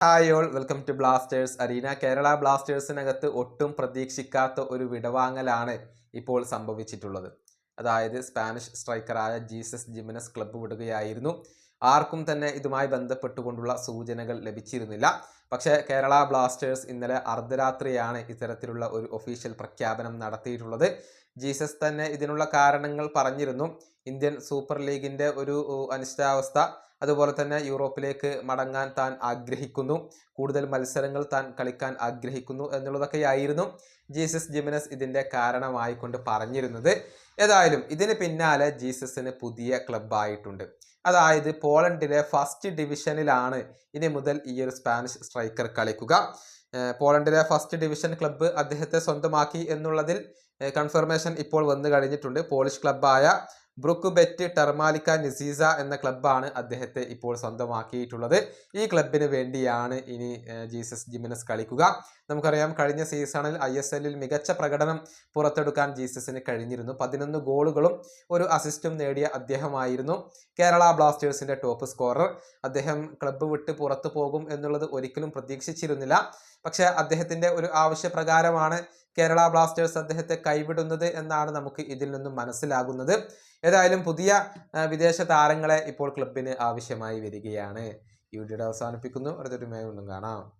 Hi all welcome to Blasters arena Kerala ബ്ലാസ്റ്റേഴ്സിനകത്ത് ഒട്ടും പ്രതീക്ഷിക്കാത്ത ഒരു വിടവാങ്ങലാണ് ഇപ്പോൾ സംഭവിച്ചിട്ടുള്ളത്. അതായത് സ്പാനിഷ് സ്ട്രൈക്കറായ ജീസസ് ജിമിനസ് ക്ലബ്ബ് വിടുകയായിരുന്നു. ആർക്കും തന്നെ ഇതുമായി ബന്ധപ്പെട്ടുകൊണ്ടുള്ള സൂചനകൾ ലഭിച്ചിരുന്നില്ല. പക്ഷേ കേരള ബ്ലാസ്റ്റേഴ്സ് ഇന്നലെ അർദ്ധരാത്രിയാണ് ഇത്തരത്തിലുള്ള ഒരു ഒഫീഷ്യൽ പ്രഖ്യാപനം നടത്തിയിട്ടുള്ളത്. ജീസസ് തന്നെ ഇതിനുള്ള കാരണങ്ങൾ പറഞ്ഞിരുന്നു. ഇന്ത്യൻ സൂപ്പർ ലീഗിന്റെ ഒരു അനിശ്ചിതാവസ്ഥ അതുപോലെ തന്നെ യൂറോപ്പിലേക്ക് മടങ്ങാൻ താൻ ആഗ്രഹിക്കുന്നു. കൂടുതൽ മത്സരങ്ങൾ താൻ കളിക്കാൻ ആഗ്രഹിക്കുന്നു എന്നുള്ളതൊക്കെയായിരുന്നു ജീസസ് ജിമിനസ് ഇതിന്റെ കാരണമായിക്കൊണ്ട് പറഞ്ഞിരുന്നത്. ഏതായാലും ഇതിന് പിന്നാലെ ജീസസിന് പുതിയ ക്ലബ്ബായിട്ടുണ്ട്. അതായത് പോളണ്ടിലെ ഫസ്റ്റ് ഡിവിഷനിലാണ് ഇനി മുതൽ ഈ ഒരു സ്പാനിഷ് സ്ട്രൈക്കർ കളിക്കുക. പോളണ്ടിലെ ഫസ്റ്റ് ഡിവിഷൻ ക്ലബ്ബ് അദ്ദേഹത്തെ സ്വന്തമാക്കി എന്നുള്ളതിൽ കൺഫർമേഷൻ ഇപ്പോൾ വന്നു കഴിഞ്ഞിട്ടുണ്ട്. പോളിഷ് ക്ലബ്ബായ ബ്രുക്ക് ബെറ്റ് ടെർമാലിക്ക നിസീസ എന്ന ക്ലബ്ബാണ് അദ്ദേഹത്തെ ഇപ്പോൾ സ്വന്തമാക്കിയിട്ടുള്ളത്. ഈ ക്ലബിന് വേണ്ടിയാണ് ഇനി ജീസസ് ജിമിനസ് കളിക്കുക. നമുക്കറിയാം കഴിഞ്ഞ സീസണിൽ ഐ എസ് എല്ലിൽ മികച്ച പ്രകടനം പുറത്തെടുക്കാൻ ജീസസിന് കഴിഞ്ഞിരുന്നു. പതിനൊന്ന് ഗോളുകളും ഒരു അസിസ്റ്റും നേടിയ അദ്ദേഹമായിരുന്നു കേരള ബ്ലാസ്റ്റേഴ്സിന്റെ ടോപ്പ് സ്കോറർ. അദ്ദേഹം ക്ലബ്ബ് വിട്ട് പുറത്തു പോകും എന്നുള്ളത് ഒരിക്കലും പ്രതീക്ഷിച്ചിരുന്നില്ല. പക്ഷെ അദ്ദേഹത്തിന്റെ ഒരു ആവശ്യപ്രകാരമാണ് കേരള ബ്ലാസ്റ്റേഴ്സ് അദ്ദേഹത്തെ കൈവിടുന്നത് എന്നാണ് നമുക്ക് ഇതിൽ നിന്നും മനസ്സിലാകുന്നത്. ഏതായാലും പുതിയ വിദേശ താരങ്ങളെ ഇപ്പോൾ ക്ലബിന് ആവശ്യമായി വരികയാണ്. ഈ വീഡിയോ അവസാനിപ്പിക്കുന്നു. അടുത്തൊരു മേ വീണ്ടും കാണാം.